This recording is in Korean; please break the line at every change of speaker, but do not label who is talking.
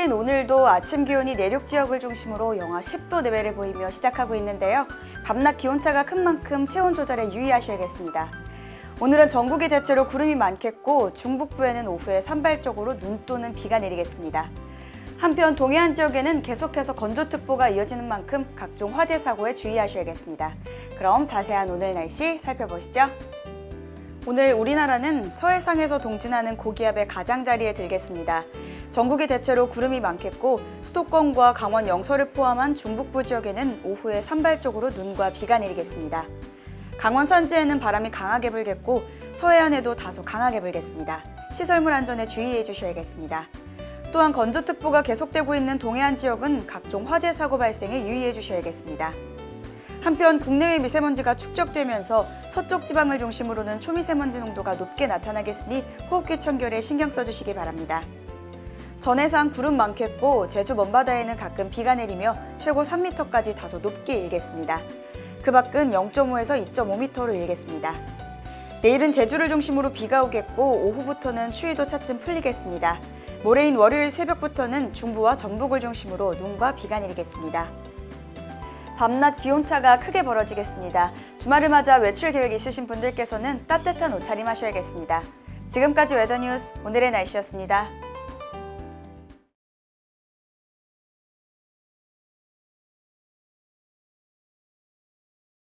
평일인 오늘도 아침 기온이 내륙 지역을 중심으로 영하 10도 내외를 보이며 시작하고 있는데요. 밤낮 기온차가 큰 만큼 체온 조절에 유의하셔야겠습니다. 오늘은 전국이 대체로 구름이 많겠고 중북부에는 오후에 산발적으로 눈 또는 비가 내리겠습니다. 한편 동해안 지역에는 계속해서 건조특보가 이어지는 만큼 각종 화재 사고에 주의하셔야겠습니다. 그럼 자세한 오늘 날씨 살펴보시죠. 오늘 우리나라는 서해상에서 동진하는 고기압의 가장자리에 들겠습니다. 전국이 대체로 구름이 많겠고 수도권과 강원 영서를 포함한 중북부 지역에는 오후에 산발적으로 눈과 비가 내리겠습니다. 강원 산지에는 바람이 강하게 불겠고 서해안에도 다소 강하게 불겠습니다. 시설물 안전에 주의해 주셔야겠습니다. 또한 건조특보가 계속되고 있는 동해안 지역은 각종 화재 사고 발생에 유의해 주셔야겠습니다. 한편 국내외 미세먼지가 축적되면서 서쪽 지방을 중심으로는 초미세먼지 농도가 높게 나타나겠으니 호흡기 청결에 신경 써주시기 바랍니다. 전해상 구름 많겠고 제주 먼바다에는 가끔 비가 내리며 최고 3m까지 다소 높게 일겠습니다. 그 밖은 0.5에서 2.5m로 일겠습니다. 내일은 제주를 중심으로 비가 오겠고 오후부터는 추위도 차츰 풀리겠습니다. 모레인 월요일 새벽부터는 중부와 전북을 중심으로 눈과 비가 내리겠습니다. 밤낮 기온차가 크게 벌어지겠습니다. 주말을 맞아 외출 계획 있으신 분들께서는 따뜻한 옷차림 하셔야겠습니다. 지금까지 웨더뉴스 오늘의 날씨였습니다.